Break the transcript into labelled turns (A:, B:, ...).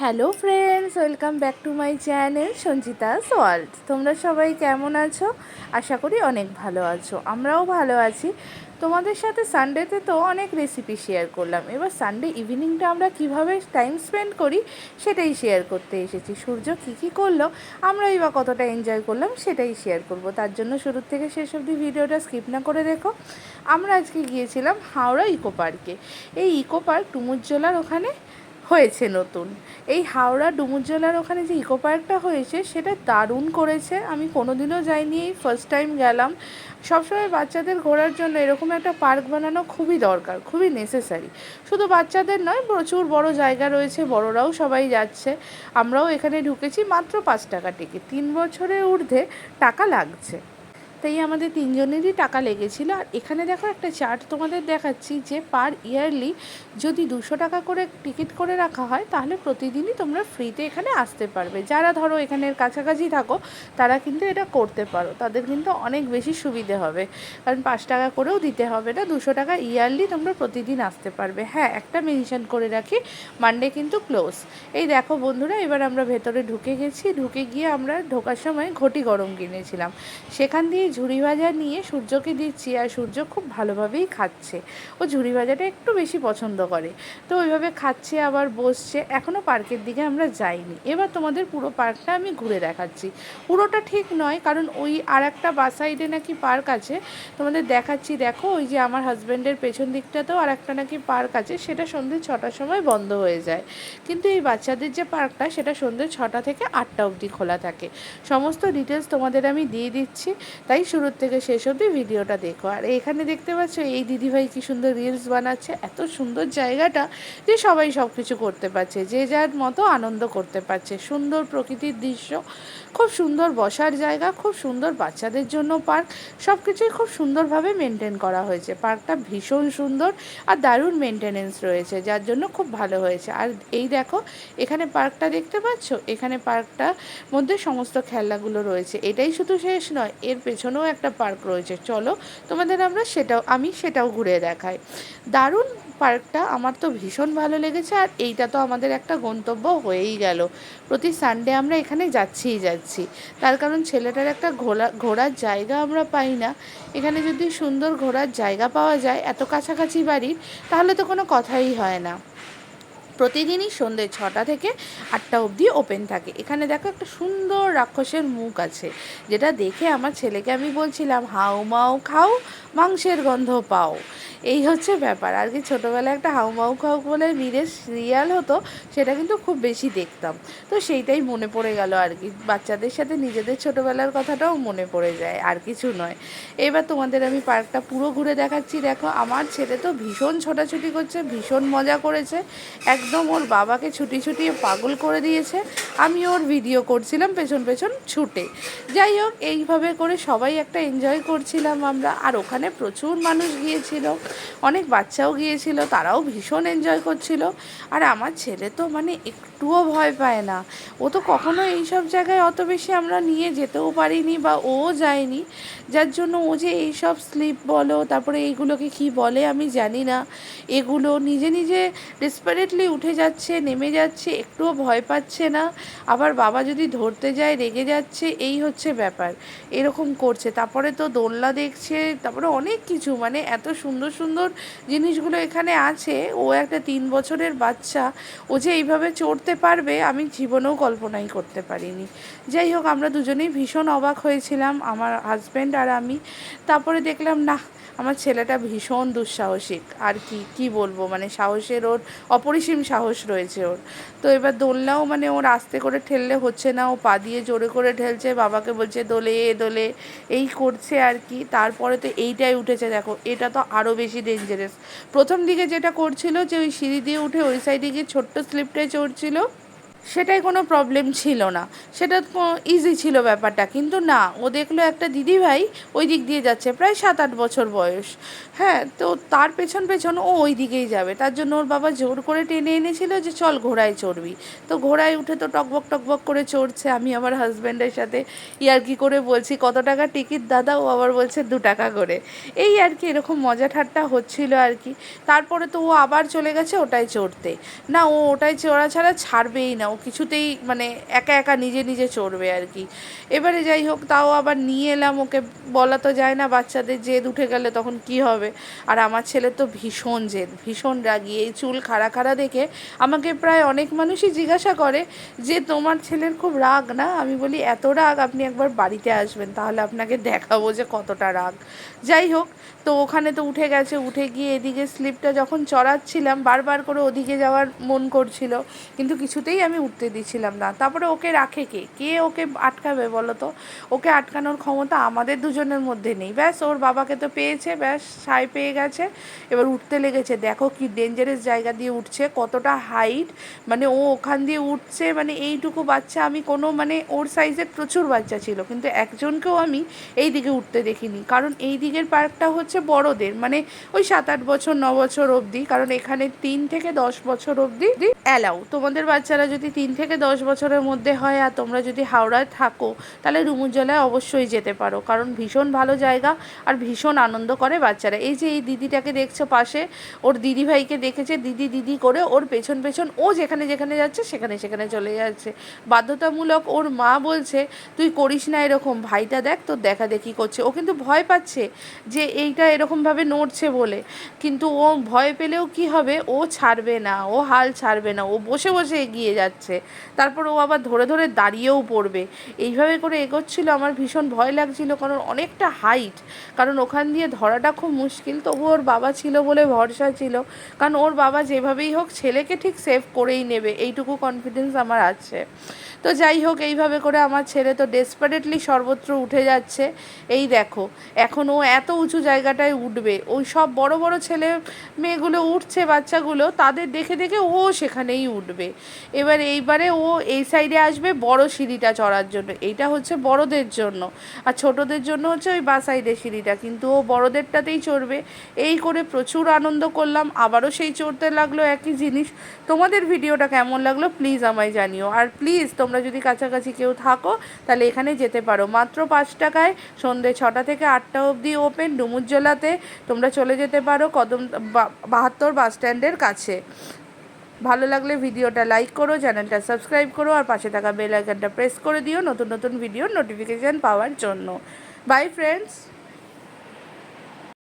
A: Hello friends, welcome back to my channel Sanchita's world তোমরা সবাই কেমন আছো? আশা করি অনেক ভালো আছো। আমরাও ভালো আছি। তোমাদের সাথে সানডেতে তো অনেক রেসিপি শেয়ার করলাম। এবার সানডে ইভিনিংটা আমরা কীভাবে টাইম স্পেন্ড করি সেটাই শেয়ার করতে এসেছি। সূর্য কী কী করল, আমরাই বা কতটা এনজয় করলাম সেটাই শেয়ার করব। তার জন্য শুরুর থেকে শেষ অবধি ভিডিওটা স্কিপ না করে দেখো আমরা আজকে গিয়েছিলাম হাওড়া ইকো পার্কে এই ইকো পার্ক ডুমুরজোলার ওখানে হয়েছে নতুন। এই হাওড়া ডুমুরজলার ওখানে যে ইকো পার্কটা হয়েছে, সেটা দারুণ করেছে। আমি কোনোদিনও যাইনি এই ফার্স্ট টাইম গেলাম। সবসময় বাচ্চাদের ঘোরার জন্য এরকম একটা পার্ক বানানো খুবই দরকার, খুবই নেসেসারি শুধু বাচ্চাদের নয়, প্রচুর বড় জায়গা রয়েছে, বড়রাও সবাই যাচ্ছে। আমরাও এখানে ঢুকেছি মাত্র পাঁচ টাকা টিকিট তিন বছরের ঊর্ধ্বে টাকা লাগছে। তাই আমাদের তিনজনেরই টাকা লেগেছিল। আর এখানে দেখো একটা চার্ট তোমাদের দেখাচ্ছি যে পার ইয়ারলি যদি দুশো টাকা করে টিকিট করে রাখা হয়, তাহলে প্রতিদিনই তোমরা ফ্রিতে এখানে আসতে পারবে। যারা ধরো এখানের কাছাকাছি থাকো, তারা কিন্তু এটা করতে পারো। তাদের কিন্তু অনেক বেশি সুবিধে হবে। কারণ পাঁচ টাকা করেও দিতে হবে না, দুশো টাকা ইয়ারলি তোমরা প্রতিদিন আসতে পারবে। হ্যাঁ একটা মেনশন করে রাখি মানডে কিন্তু ক্লোজ এই দেখো বন্ধুরা, এবার আমরা ভেতরে ঢুকে গেছি। ঢুকে গিয়ে আমরা ঢোকার সময় ঘটি গরম কিনেছিলাম। সেখান দিয়ে ঝুড়ি ভাজা নিয়ে সূর্যকে দিচ্ছি আর সূর্য খুব ভালোভাবেই খাচ্ছে। ও ঝুড়ি ভাজাটা একটু বেশি পছন্দ করে। তো ওইভাবে খাচ্ছে, আবার বসছে। এখনও পার্কের দিকে আমরা যাইনি। এবার তোমাদের পুরো পার্কটা আমি ঘুরে দেখাচ্ছি। পুরোটা ঠিক নয়, কারণ ওই আর একটা বাস সাইডে নাকি পার্ক আছে। তোমাদের দেখাচ্ছি, দেখো, ওই যে আমার হাজব্যান্ডের পেছন দিকটাতেও আর একটা নাকি পার্ক আছে। সেটা সন্ধ্যে ছটার সময় বন্ধ হয়ে যায়। কিন্তু এই বাচ্চাদের যে পার্কটা, সেটা সন্ধ্যে ছটা থেকে আটটা অবধি খোলা থাকে। সমস্ত ডিটেলস তোমাদের আমি দিয়ে দিচ্ছি। তাই শুরুর থেকে শেষ অবধি ভিডিওটা দেখো। আর এখানে দেখতে পাচ্ছ, এই দিদিভাই কি সুন্দর রিলস বানাচ্ছে, এত সুন্দর জায়গাটা যে সবাই সব কিছু করতে পারছে, যে যার মতো আনন্দ করতে পারছে। সুন্দর প্রকৃতির দৃশ্য, খুব সুন্দর বসার জায়গা, খুব সুন্দর বাচ্চাদের জন্য পার্ক সব কিছুই খুব সুন্দরভাবে মেনটেন করা হয়েছে। পার্কটা ভীষণ সুন্দর আর দারুণ মেনটেনেন্স রয়েছে, যার জন্য খুব ভালো হয়েছে। আর এই দেখো, এখানে পার্কটা দেখতে পাচ্ছ? এখানে পার্কটার মধ্যে সমস্ত খেলনাগুলো রয়েছে। এটাই শুধু শেষ নয়, এর পেছনেও একটা পার্ক রয়েছে, চলো তোমাদের আমরা সেটাও, আমি সেটাও ঘুরে দেখাই। দারুণ পার্কটা, আমার তো ভীষণ ভালো লেগেছে আর এইটা তো আমাদের একটা গন্তব্য হয়েই গেল। প্রতি সানডে আমরা এখানে যাচ্ছিই যাচ্ছি। তার কারণ ছেলেটার একটা ঘোরা ঘোরার জায়গা আমরা পাই না। এখানে যদি সুন্দর ঘোরার জায়গা পাওয়া যায়, এত কাছাকাছি বাড়ির, তাহলে তো কোনো কথাই হয় না। প্রতিদিনই সন্ধ্যে ছটা থেকে আটটা অবধি ওপেন থাকে। এখানে দেখো একটা সুন্দর রাক্ষসের মুখ আছে, যেটা দেখে আমার ছেলেকে আমি বলছিলাম, হাও মাও খাও, মাংসের গন্ধ পাও। এই হচ্ছে ব্যাপার। আর কি ছোটোবেলায় একটা হাউ মাউ খাও বলে বীরের সিরিয়াল হতো, সেটা কিন্তু খুব বেশি দেখতাম। তো সেইটাই মনে পড়ে গেল আর কি। বাচ্চাদের সাথে নিজেদের ছোটোবেলার কথাটাও মনে পড়ে যায়, আর কিছু নয়। এবার তোমাদের আমি পার্কটা পুরো ঘুরে দেখাচ্ছি। দেখো, আমার ছেলে তো ভীষণ ছোটাছুটি করছে, ভীষণ মজা করেছে। একদম ওর বাবাকে ছুটি ছুটিয়ে পাগল করে দিয়েছে। আমি ওর ভিডিও করছিলাম পেছন পেছন ছুটে। যাই হোক, এইভাবে করে সবাই একটা এনজয় করছিলাম আমরা। আর ওখানে প্রচুর মানুষ গিয়েছিল। অনেক বাচ্চাও গিয়েছিল, তারাও ভীষণ এনজয় করছিল। আর আমার ছেলে তো মানে একটুও ভয় পায় না। ও তো কখনো এইসব জায়গায় অত বেশি আমরা নিয়ে যেতেও পারিনি বা ও যায়নি। যার জন্য ও যে এইসব স্লিপ বলো, তারপরে এইগুলোকে কি বলে আমি জানি না। এগুলো নিজে নিজে ডেসপারেটলি উঠে যাচ্ছে, নেমে যাচ্ছে, একটুও ভয় পাচ্ছে না। আবার বাবা যদি ধরতে যায়, রেগে যাচ্ছে, এই হচ্ছে ব্যাপার। এরকম করছে। তারপরে তো দোলনা দেখছে, তারপরে অনেক কিছু মানে এত সুন্দর সুন্দর জিনিসগুলো এখানে আছে। ও একটা তিন বছরের বাচ্চা। ও যে এইভাবে চড়তে পারবে, আমি জীবনেও কল্পনাই করতে পারিনি। যাই হোক, আমরা দুজনেই ভীষণ অবাক হয়েছিলাম, আমার হাজব্যান্ড আর আমি। তারপরে দেখলাম না আমার ছেলেটা ভীষণ দুঃসাহসিক। আর কি কি বলব? মানে সাহসের ওর, অপরিসীম সাহস রয়েছে ওর। তো এবার দোলনাও মানে ওর আস্তে করে ঠেললে হচ্ছে না। ও পা দিয়ে জোরে করে ঠেলছে, বাবাকে বলছে, দোলে এ দোলে। এই করছে আর কি। তারপরে তো এইটাই উঠেছে, দেখো। এটা তো আরও বেশি ডেঞ্জারাস প্রথম দিকে যেটা করছিল যে ওই সিঁড়ি দিয়ে উঠে ওই সাইডে গিয়ে ছোট্ট স্লিপটায় চড়ছিল। সেটাই কোনো প্রবলেম ছিল না। সেটা ইজি ছিল ব্যাপারটা। কিন্তু না, ও দেখল একটা দিদিভাই ওই দিক দিয়ে যাচ্ছে, প্রায় সাত আট বছর বয়স। হ্যাঁ তো তার পেছন পেছন ও ওই দিকেই যাবে। তার জন্য ওর বাবা জোর করে টেনে এনেছিল যে, চল ঘোড়ায় চড়বি। তো ঘোড়ায় উঠে তো টকবক টকবক করে চড়ছে। আমি আমার হাজব্যান্ডের সাথে ইয়ার্কি করে বলছি, কত টাকা টিকিট দাদা? ও আবার বলছে, দু টাকা করে। এই আর কি এরকম মজা ঠাট্টা হচ্ছিল আর কি তারপরে তো ও আবার চলে গেছে ওটাই চড়তে। না, ও ওটাই চড়া ছাড়া ছাড়বেই না। কিছুতেই মানে একা একা নিজে নিজে চড়বে আর কি। এবারে যাই হোক, তাও আবার নিয়ে এলাম, ওকে বলা তো যায় না বাচ্চাদের জেদ উঠে গেলে তখন কি হবে। আর আমার ছেলে তো ভীষণ জেদ, ভীষণ রাগি। এই চুল খাড়া খাড়া দেখে আমাকে প্রায় অনেক মানুষই জিজ্ঞাসা করে যে, তোমার ছেলের খুব রাগ না? আমি বলি, এত রাগ, আপনি একবার বাড়িতে আসবেন, তাহলে আপনাকে দেখাবো যে কতটা রাগ। যাই হোক, তো ওখানে তো উঠে গেছে, উঠে গিয়ে এদিকে স্লিপটা যখন চড়াচ্ছিলাম, বারবার করে ওদিকে যাওয়ার মন করছিল। কিন্তু কিছুতেই আমি উঠতে দিচ্ছিলাম না। তারপরে ওকে রাখে কে? কে ওকে আটকাবে বলো তো ওকে আটকানোর ক্ষমতা আমাদের দুজনের মধ্যে নেই। ব্যাস, ওর বাবাকে তো পেয়েছে, ব্যাস সাই পেয়ে গেছে। এবার উঠতে লেগেছে। দেখো কি ডেঞ্জারাস জায়গা দিয়ে উঠছে, কতটা হাইট মানে ও ওখান দিয়ে উঠছে মানে এইটুকু বাচ্চা আমি কোনো মানে ওর সাইজের প্রচুর বাচ্চা ছিল। কিন্তু একজনকেও আমি এই দিকে উঠতে দেখিনি। কারণ এই দিকের পার্কটা হচ্ছে বড়দের। মানে ওই সাত আট বছর, ন বছর অবধি। কারণ এখানে তিন থেকে দশ বছর অবধি অ্যালাউ তোমাদের বাচ্চারা যদি তিন থেকে দশ বছরের মধ্যে হয় আর তোমরা যদি হাওড়ায় থাকো, তাহলে ডুমুরজলায় অবশ্যই যেতে পারো। কারণ ভীষণ ভালো জায়গা আর ভীষণ আনন্দ করে বাচ্চারা। এই যে এই দিদিটাকে দেখছ পাশে, ওর দিদি ভাইকে দেখেছে, দিদি দিদি করে ওর পেছন পেছন ও যেখানে যেখানে যাচ্ছে, সেখানে সেখানে চলে যাচ্ছে। বাধ্যতামূলক ওর মা বলছে, তুই করিস না এরকম, ভাইটা দেখ, তোর দেখা দেখি করছে। ও কিন্তু ভয় পাচ্ছে যে এইটা এরকমভাবে নড়ছে বলে। কিন্তু ও ভয় পেলেও কি হবে? ও ছাড়বে না, ও হাল ছাড়বে না। ও বসে বসে এগিয়ে যাচ্ছে। তারপর ও আবার ধরে ধরে দাঁড়িয়েও পড়বে। এইভাবে করে এগোচ্ছিল আমার ভীষণ ভয় লাগছিল, কারণ অনেকটা হাইট কারণ ওখান দিয়ে ধরাটা খুব মুশকিল তবু ওর বাবা ছিল বলে ভরসা ছিল। কারণ ওর বাবা যেভাবেই হোক ছেলেকে ঠিক সেভ করেই নেবে, এইটুকু কনফিডেন্স আমার আছে। তো যাই হোক, এইভাবে করে আমার ছেলে তো ডেসপারেটলি সর্বত্র উঠে যাচ্ছে। এই দেখো, এখন ও এত উঁচু জায়গাটায় উঠবে, ওই সব বড় বড় ছেলে মেয়েগুলো উঠছে, বাচ্চাগুলো, তাদের দেখে দেখে ও সেখানেই উঠবে। এবার এইবারে ও এই সাইডে আসবে বড় সিঁড়িটা চড়ার জন্য, এইটা হচ্ছে বড়দের জন্য। আর ছোটদের জন্য হচ্ছে ওই বা সাইডের সিঁড়িটা, কিন্তু ও বড়দেরটাতেই চড়বে। এই করে প্রচুর আনন্দ করলাম, আবারও সেই চড়তে লাগল একই জিনিস। তোমাদের ভিডিওটা কেমন লাগল প্লিজ আমায় জানিও। আর প্লিজ তোমরা যদি কাছাকাছি কেউ থাকো, তাহলে এখানে যেতে পারো। মাত্র পাঁচ টাকায় সন্ধ্যে ছটা থেকে আটটা অবধি ওপেন ডুমুরজলাতে তোমরা চলে যেতে পারো কদম বাহাত্তর বাস স্ট্যান্ডের কাছে। ভালো লাগলে ভিডিওটা লাইক করো, চ্যানেলটা সাবস্ক্রাইব করো, আর পাশে থাকা বেল আইকনটা প্রেস করে দিও নতুন নতুন ভিডিওর নোটিফিকেশান পাওয়ার জন্য। By friends